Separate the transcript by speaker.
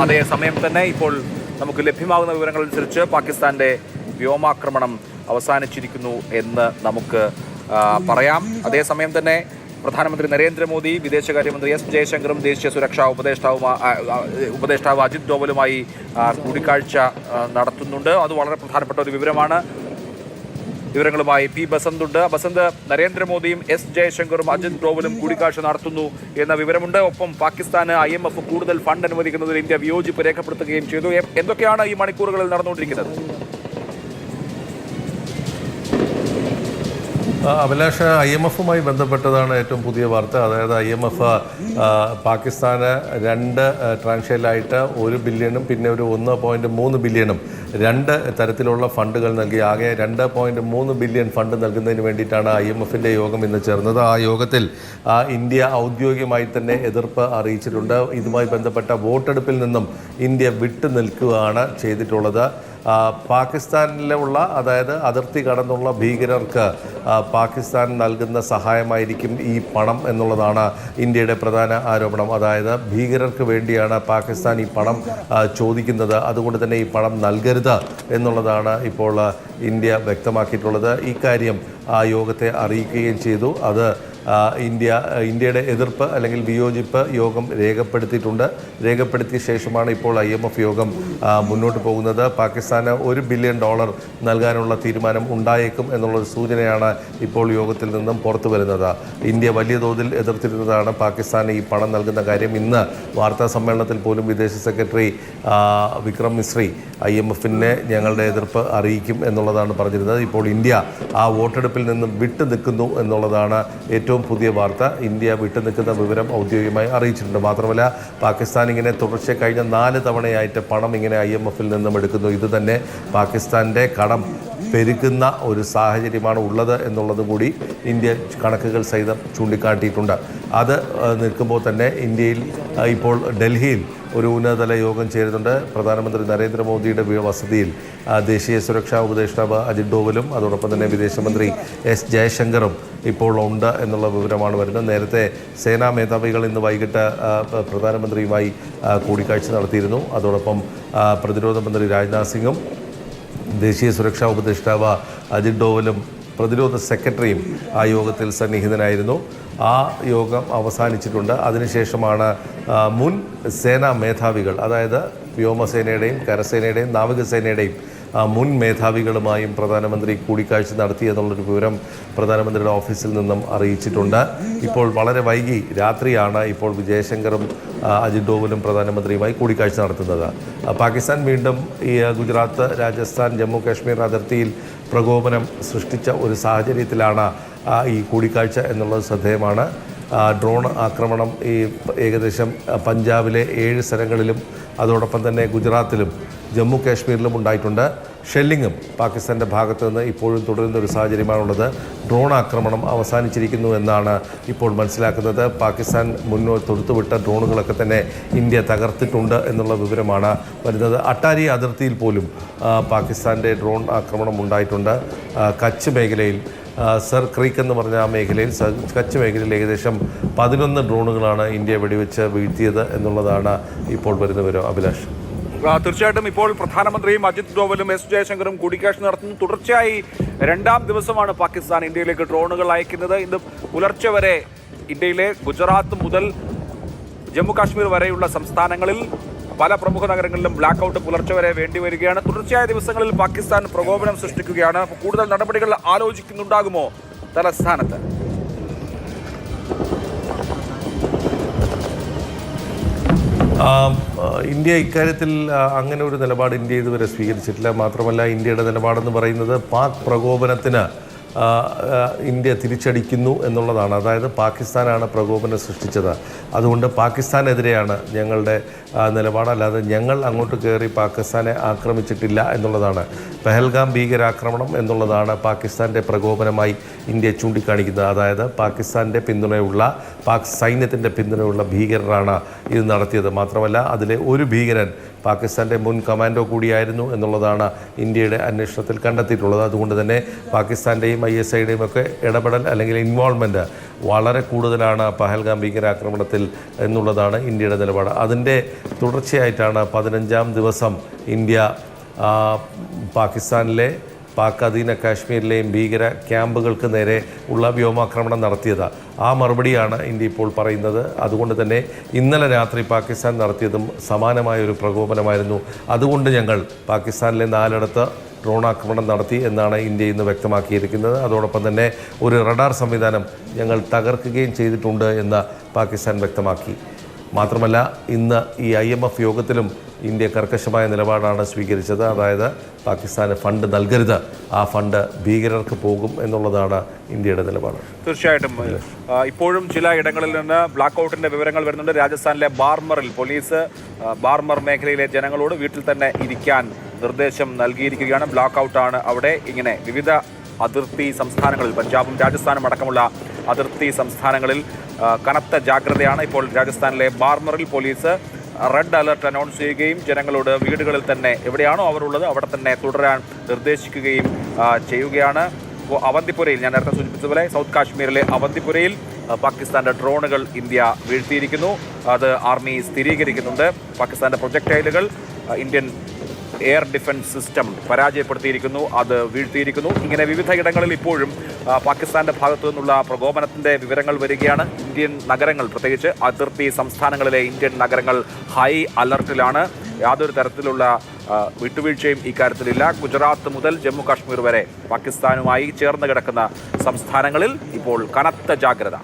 Speaker 1: അതേസമയം തന്നെ ഇപ്പോൾ നമുക്ക് ലഭ്യമാകുന്ന വിവരങ്ങൾ അനുസരിച്ച് പാകിസ്ഥാന്റെ വ്യോമാക്രമണം അവസാനിച്ചിരിക്കുന്നു എന്ന് നമുക്ക് പറയാം. അതേസമയം തന്നെ പ്രധാനമന്ത്രി നരേന്ദ്രമോദി വിദേശകാര്യമന്ത്രി എസ് ജയശങ്കറും ദേശീയ സുരക്ഷാ ഉപദേഷ്ടാവുമാ ആ, ആ, ഉപദേഷ്ടാവ് അജിത് ഡോവലുമായി കൂടിക്കാഴ്ച നടത്തുന്നുണ്ട്. അത് വളരെ പ്രധാനപ്പെട്ട ഒരു വിവരമാണ്. വിവരങ്ങളുമായി പി ബസന്ത് ഉണ്ട് ബസന്ത് നരേന്ദ്രമോദിയും എസ് ജയശങ്കറും അജിത് ഡോവലും കൂടിക്കാഴ്ച നടത്തുന്നു എന്ന വിവരമുണ്ട്. ഒപ്പം പാകിസ്ഥാന് ഐ എം എഫ് കൂടുതൽ ഫണ്ട് അനുവദിക്കുന്നതിൽ ഇന്ത്യ വിയോജിപ്പ് രേഖപ്പെടുത്തുകയും ചെയ്തു. എന്തൊക്കെയാണ് ഈ മണിക്കൂറുകളിൽ നടന്നുകൊണ്ടിരിക്കുന്നത്?
Speaker 2: അഭിലാഷ് ഐ എം എഫുമായി ബന്ധപ്പെട്ടതാണ് ഏറ്റവും പുതിയ വാർത്ത. അതായത് ഐ എം എഫ് പാകിസ്ഥാന് രണ്ട് ട്രാൻഷയിലായിട്ട് ഒരു ബില്യണും പിന്നെ ഒരു ഒന്ന് പോയിന്റ് മൂന്ന് ബില്യണും രണ്ട് തരത്തിലുള്ള ഫണ്ടുകൾ നൽകി. ആകെ രണ്ട് പോയിന്റ് മൂന്ന് ബില്യൺ ഫണ്ട് നൽകുന്നതിന് വേണ്ടിയിട്ടാണ് ഐ എം എഫിന്റെ യോഗം ഇന്ന് ചേർന്നത്. ആ യോഗത്തിൽ ഇന്ത്യ ഔദ്യോഗികമായി തന്നെ എതിർപ്പ് അറിയിച്ചിട്ടുണ്ട്. ഇതുമായി ബന്ധപ്പെട്ട വോട്ടെടുപ്പിൽ നിന്നും ഇന്ത്യ വിട്ടു നിൽക്കുകയാണ് ചെയ്തിട്ടുള്ളത്. പാകിസ്ഥാനിലുള്ള അതായത് അതിർത്തി കടന്നുള്ള ഭീകരർക്ക് പാകിസ്ഥാൻ നൽകുന്ന സഹായമായിരിക്കും ഈ പണം എന്നുള്ളതാണ് ഇന്ത്യയുടെ പ്രധാന ആരോപണം. അതായത് ഭീകരർക്ക് വേണ്ടിയാണ് പാകിസ്ഥാൻ ഈ പണം ചോദിക്കുന്നത്. അതുകൊണ്ട് തന്നെ ഈ പണം നൽകരുത് എന്നുള്ളതാണ് ഇപ്പോൾ ഇന്ത്യ വ്യക്തമാക്കിയിട്ടുള്ളത്. ഇക്കാര്യം ആ യോഗത്തെ അറിയിക്കുകയും ചെയ്തു. അത് ഇന്ത്യ ഇന്ത്യയുടെ എതിർപ്പ് അല്ലെങ്കിൽ വിയോജിപ്പ് യോഗം രേഖപ്പെടുത്തിയിട്ടുണ്ട്. രേഖപ്പെടുത്തിയ ശേഷമാണ് ഇപ്പോൾ ഐ എം എഫ് യോഗം മുന്നോട്ട് പോകുന്നത്. പാകിസ്ഥാന് ഒരു ബില്യൺ ഡോളർ നൽകാനുള്ള തീരുമാനം ഉണ്ടായേക്കും എന്നുള്ളൊരു സൂചനയാണ് ഇപ്പോൾ യോഗത്തിൽ നിന്നും പുറത്തു വരുന്നത്. ഇന്ത്യ വലിയ തോതിൽ എതിർത്തിരുന്നതാണ് പാകിസ്ഥാന് ഈ പണം നൽകുന്ന കാര്യം. ഇന്ന് വാർത്താ സമ്മേളനത്തിൽ പോലും വിദേശ secretary Vikram Misri I M എഫിനെ ഞങ്ങളുടെ എതിർപ്പ് അറിയിക്കും എന്നുള്ളതാണ് പറഞ്ഞിരുന്നത്. ഇപ്പോൾ ഇന്ത്യ ആ വോട്ടെടുപ്പിൽ നിന്നും വിട്ടു നിൽക്കുന്നു എന്നുള്ളതാണ് ഏറ്റവും പുതിയ വാർത്ത. ഇന്ത്യ വിട്ടു നിൽക്കുന്ന വിവരം ഔദ്യോഗികമായി അറിയിച്ചിട്ടുണ്ട്. മാത്രമല്ല പാകിസ്ഥാൻ ഇങ്ങനെ തുടർച്ചയായി കഴിഞ്ഞ നാല് തവണയായിട്ട് പണം ഇങ്ങനെ ഐ എം എഫിൽ നിന്നും എടുക്കുന്നു. ഇത് തന്നെ പാകിസ്ഥാന്റെ കടം. പെരുക്കുന്ന ഒരു സാഹചര്യമാണ് ഉള്ളത് എന്നുള്ളതും കൂടി ഇന്ത്യ കണക്കുകൾ സഹിതം ചൂണ്ടിക്കാട്ടിയിട്ടുണ്ട്. അത് നിൽക്കുമ്പോൾ തന്നെ ഇന്ത്യയിൽ ഇപ്പോൾ ഡൽഹിയിൽ ഒരു ഉന്നതതല യോഗം ചേരുന്നുണ്ട്. പ്രധാനമന്ത്രി നരേന്ദ്രമോദിയുടെ വസതിയിൽ ദേശീയ സുരക്ഷാ ഉപദേഷ്ടാവ് അജിത് ഡോവലും അതോടൊപ്പം തന്നെ വിദേശമന്ത്രി എസ് ജയശങ്കറും ഇപ്പോൾ ഉണ്ട് എന്നുള്ള വിവരമാണ് വരുന്നത്. നേരത്തെ സേനാ മേധാവികൾ ഇന്ന് വൈകിട്ട് പ്രധാനമന്ത്രിയുമായി കൂടിക്കാഴ്ച നടത്തിയിരുന്നു. അതോടൊപ്പം പ്രതിരോധ മന്ത്രി രാജ്നാഥ് സിംഗും ദേശീയ സുരക്ഷാ ഉപദേഷ്ടാവ് അജിത് ഡോവലും പ്രതിരോധ സെക്രട്ടറിയും ആ യോഗത്തിൽ സന്നിഹിതനായിരുന്നു. ആ യോഗം അവസാനിച്ചിട്ടുണ്ട്. അതിനുശേഷമാണ് മുൻ സേനാ മേധാവികൾ അതായത് വ്യോമസേനയുടെയും കരസേനയുടെയും നാവികസേനയുടെയും മുൻ മേധാവികളുമായും പ്രധാനമന്ത്രി കൂടിക്കാഴ്ച നടത്തി എന്നുള്ളൊരു വിവരം പ്രധാനമന്ത്രിയുടെ ഓഫീസിൽ നിന്നും അറിയിച്ചിട്ടുണ്ട്. ഇപ്പോൾ വളരെ വൈകി രാത്രിയാണ് ഇപ്പോൾ ജയശങ്കറും ആ, അജിത് ഡോവലും പ്രധാനമന്ത്രിയുമായി കൂടിക്കാഴ്ച നടത്തുന്നത്. പാകിസ്ഥാൻ വീണ്ടും ഈ ഗുജറാത്ത് രാജസ്ഥാൻ ജമ്മു കാശ്മീർ അതിർത്തിയിൽ പ്രകോപനം സൃഷ്ടിച്ച ഒരു സാഹചര്യത്തിലാണ് ഈ കൂടിക്കാഴ്ച എന്നുള്ളത് ശ്രദ്ധേയമാണ്. ഡ്രോൺ ആക്രമണം ഈ ഏകദേശം പഞ്ചാബിലെ ഏഴ് സ്ഥലങ്ങളിലും അതോടൊപ്പം തന്നെ ഗുജറാത്തിലും ജമ്മു കാശ്മീരിലും ഉണ്ടായിട്ടുണ്ട്. ഷെല്ലിങ്ങും പാകിസ്ഥാന്റെ ഭാഗത്തു നിന്ന് ഇപ്പോഴും തുടരുന്ന ഒരു സാഹചര്യമാണുള്ളത്. ഡ്രോൺ ആക്രമണം അവസാനിച്ചിരിക്കുന്നു എന്നാണ് ഇപ്പോൾ മനസ്സിലാക്കുന്നത്. പാകിസ്ഥാൻ മുന്നോട്ട് തൊടുത്തുവിട്ട ഡ്രോണുകളൊക്കെ തന്നെ ഇന്ത്യ തകർത്തിട്ടുണ്ട് എന്നുള്ള വിവരമാണ് വരുന്നത്. അട്ടാരി അതിർത്തിയിൽ പോലും പാകിസ്ഥാന്റെ ഡ്രോൺ ആക്രമണം ഉണ്ടായിട്ടുണ്ട്. കച്ച് മേഖലയിൽ സർ ക്രീക്ക് എന്ന് പറഞ്ഞ ആ മേഖലയിൽ കച്ച് മേഖലയിൽ ഏകദേശം പതിനൊന്ന് ഡ്രോണുകളാണ് ഇന്ത്യ വെടിവെച്ച് വീഴ്ത്തിയത് എന്നുള്ളതാണ് ഇപ്പോൾ വരുന്ന വിവരം അഭിലാഷ്.
Speaker 1: തീർച്ചയായിട്ടും ഇപ്പോൾ പ്രധാനമന്ത്രിയും അജിത് ഡോവലും എസ് ജയശങ്കറും കൂടിക്കാഴ്ച നടത്തുന്നു. തുടർച്ചയായി രണ്ടാം ദിവസമാണ് പാകിസ്ഥാൻ ഇന്ത്യയിലേക്ക് ഡ്രോണുകൾ അയക്കുന്നത്. ഇന്ന് പുലർച്ചെ വരെ ഇന്ത്യയിലെ ഗുജറാത്ത് മുതൽ ജമ്മു കാശ്മീർ വരെയുള്ള സംസ്ഥാനങ്ങളിൽ പല പ്രമുഖ നഗരങ്ങളിലും ബ്ലാക്ക് ഔട്ട് പുലർച്ചെ വരെ വേണ്ടിവരികയാണ് തുടർച്ചയായ ദിവസങ്ങളിൽ പാകിസ്ഥാൻ പ്രകോപനം സൃഷ്ടിക്കുകയാണ്. കൂടുതൽ നടപടികൾ ആലോചിക്കുന്നുണ്ടാകുമോ? തലസ്ഥാനത്ത്.
Speaker 2: ഇന്ത്യ ഇക്കാര്യത്തിൽ അങ്ങനെ ഒരു നിലപാട് ഇന്ത്യ ഇതുവരെ സ്വീകരിച്ചിട്ടില്ല. മാത്രമല്ല ഇന്ത്യയുടെ നിലപാടെന്ന് പറയുന്നത് പാക് പ്രകോപനത്തിന് ഇന്ത്യ തിരിച്ചടിക്കുന്നു എന്നുള്ളതാണ്. അതായത് പാകിസ്ഥാനാണ് പ്രകോപനം സൃഷ്ടിച്ചത്. അതുകൊണ്ട് പാകിസ്ഥാനെതിരെയാണ് ഞങ്ങളുടെ നിലപാട്. നിലപാടല്ലാതെ ഞങ്ങൾ അങ്ങോട്ട് കയറി പാകിസ്ഥാനെ ആക്രമിച്ചിട്ടില്ല എന്നുള്ളതാണ്. പെഹൽഗാം ഭീകരാക്രമണം എന്നുള്ളതാണ് പാകിസ്ഥാന്റെ പ്രകോപനമായി ഇന്ത്യ ചൂണ്ടിക്കാണിക്കുന്നത്. അതായത് പാകിസ്ഥാന്റെ പിന്തുണയുള്ള പാക് സൈന്യത്തിന്റെ പിന്തുണയുള്ള ഭീകരരാണ് ഇത് നടത്തിയത്. മാത്രമല്ല അതിലെ ഒരു ഭീകരൻ പാകിസ്ഥാന്റെ മുൻ കമാൻഡോ കൂടിയായിരുന്നു എന്നുള്ളതാണ് ഇന്ത്യയുടെ അന്വേഷണത്തിൽ കണ്ടെത്തിയിട്ടുള്ളത്. അതുകൊണ്ട് തന്നെ പാകിസ്ഥാന്റെയും ഐ എസ് ഐയുടെയും ഒക്കെ ഇടപെടൽ അല്ലെങ്കിൽ ഇൻവോൾവ്മെന്റ് വളരെ കൂടുതലാണ് പഹൽഗാം ഭീകരാക്രമണത്തിൽ എന്നുള്ളതാണ് ഇന്ത്യയുടെ നിലപാട്. അതിന്റെ തുടർച്ചയായിട്ടാണ് പതിനഞ്ചാം ദിവസം ഇന്ത്യ പാകിസ്ഥാനിലെ പാക് അധീന കാശ്മീരിലെയും ഭീകര ക്യാമ്പുകൾക്ക് നേരെ ഉള്ള വ്യോമാക്രമണം നടത്തിയത്. ആ മറുപടിയാണ് ഇന്ത്യ ഇപ്പോൾ പറയുന്നത്. അതുകൊണ്ട് തന്നെ ഇന്നലെ രാത്രി പാകിസ്ഥാൻ നടത്തിയതും സമാനമായ ഒരു പ്രകോപനമായിരുന്നു. അതുകൊണ്ട് ഞങ്ങൾ പാകിസ്ഥാനിലെ നാലിടത്ത് ഡ്രോൺ ആക്രമണം നടത്തി എന്നാണ് ഇന്ത്യ ഇന്ന് വ്യക്തമാക്കിയിരിക്കുന്നത്. അതോടൊപ്പം തന്നെ ഒരു റഡാർ സംവിധാനം ഞങ്ങൾ തകർക്കുകയും ചെയ്തിട്ടുണ്ട് എന്ന് പാകിസ്ഥാൻ വ്യക്തമാക്കി. മാത്രമല്ല ഇന്ന് ഈ ഐ എം എഫ് യോഗത്തിലും ഇന്ത്യ കർക്കശമായ നിലപാടാണ് സ്വീകരിച്ചത്. അതായത് പാകിസ്ഥാന് ഫണ്ട് നൽകരുത്. ആ ഫണ്ട് ഭീകരർക്ക് പോകും എന്നുള്ളതാണ് ഇന്ത്യയുടെ നിലപാട്.
Speaker 1: തീർച്ചയായിട്ടും. ഇപ്പോഴും ചില ഇടങ്ങളിൽ നിന്ന് ബ്ലാക്ക് ഔട്ടിന്റെ വിവരങ്ങൾ വരുന്നുണ്ട്. രാജസ്ഥാനിലെ ബാർമറിൽ പോലീസ് ബാർമർ മേഖലയിലെ ജനങ്ങളോട് വീട്ടിൽ തന്നെ ഇരിക്കാൻ നിർദ്ദേശം നൽകിയിരിക്കുകയാണ്. ബ്ലാക്ക് ഔട്ടാണ് അവിടെ ഇങ്ങനെ വിവിധ അതിർത്തി സംസ്ഥാനങ്ങളിൽ പഞ്ചാബും രാജസ്ഥാനും അടക്കമുള്ള അതിർത്തി സംസ്ഥാനങ്ങളിൽ കനത്ത ജാഗ്രതയാണ് ഇപ്പോൾ രാജസ്ഥാനിലെ ബാർമറിൽ പോലീസ് റെഡ് അലർട്ട് അനൗൺസ് ചെയ്യുകയും ജനങ്ങളോട് വീടുകളിൽ തന്നെ എവിടെയാണോ അവരുള്ളത് അവിടെ തന്നെ തുടരാൻ നിർദ്ദേശിക്കുകയും ചെയ്യുകയാണ്. അവന്തിപുരയിൽ ഞാൻ നേരത്തെ സൂചിപ്പിച്ചതുപോലെ സൗത്ത് കാശ്മീരിലെ അവന്തിപുരയിൽ പാകിസ്ഥാന്റെ ഡ്രോണുകൾ ഇന്ത്യ വീഴ്ത്തിയിരിക്കുന്നു. അത് ആർമി സ്ഥിരീകരിക്കുന്നുണ്ട്. പാകിസ്ഥാന്റെ പ്രൊജക്ടൈലുകൾ ഇന്ത്യൻ എയർ ഡിഫൻസ് സിസ്റ്റം പരാജയപ്പെടുത്തിയിരിക്കുന്നു അത് വീഴ്ത്തിയിരിക്കുന്നു. ഇങ്ങനെ വിവിധ ഇടങ്ങളിൽ ഇപ്പോഴും പാകിസ്ഥാന്റെ ഭാഗത്തു നിന്നുള്ള പ്രകോപനത്തിന്റെ വിവരങ്ങൾ വരികയാണ്. ഇന്ത്യൻ നഗരങ്ങൾ പ്രത്യേകിച്ച് അതിർത്തി സംസ്ഥാനങ്ങളിലെ ഇന്ത്യൻ നഗരങ്ങൾ ഹൈ അലർട്ടിലാണ്. യാതൊരു തരത്തിലുള്ള വിട്ടുവീഴ്ചയും ഇക്കാര്യത്തിലില്ല ഗുജറാത്ത് മുതൽ ജമ്മു കാശ്മീർ വരെ പാകിസ്ഥാനുമായി ചേർന്ന് കിടക്കുന്ന സംസ്ഥാനങ്ങളിൽ ഇപ്പോൾ കനത്ത ജാഗ്രത.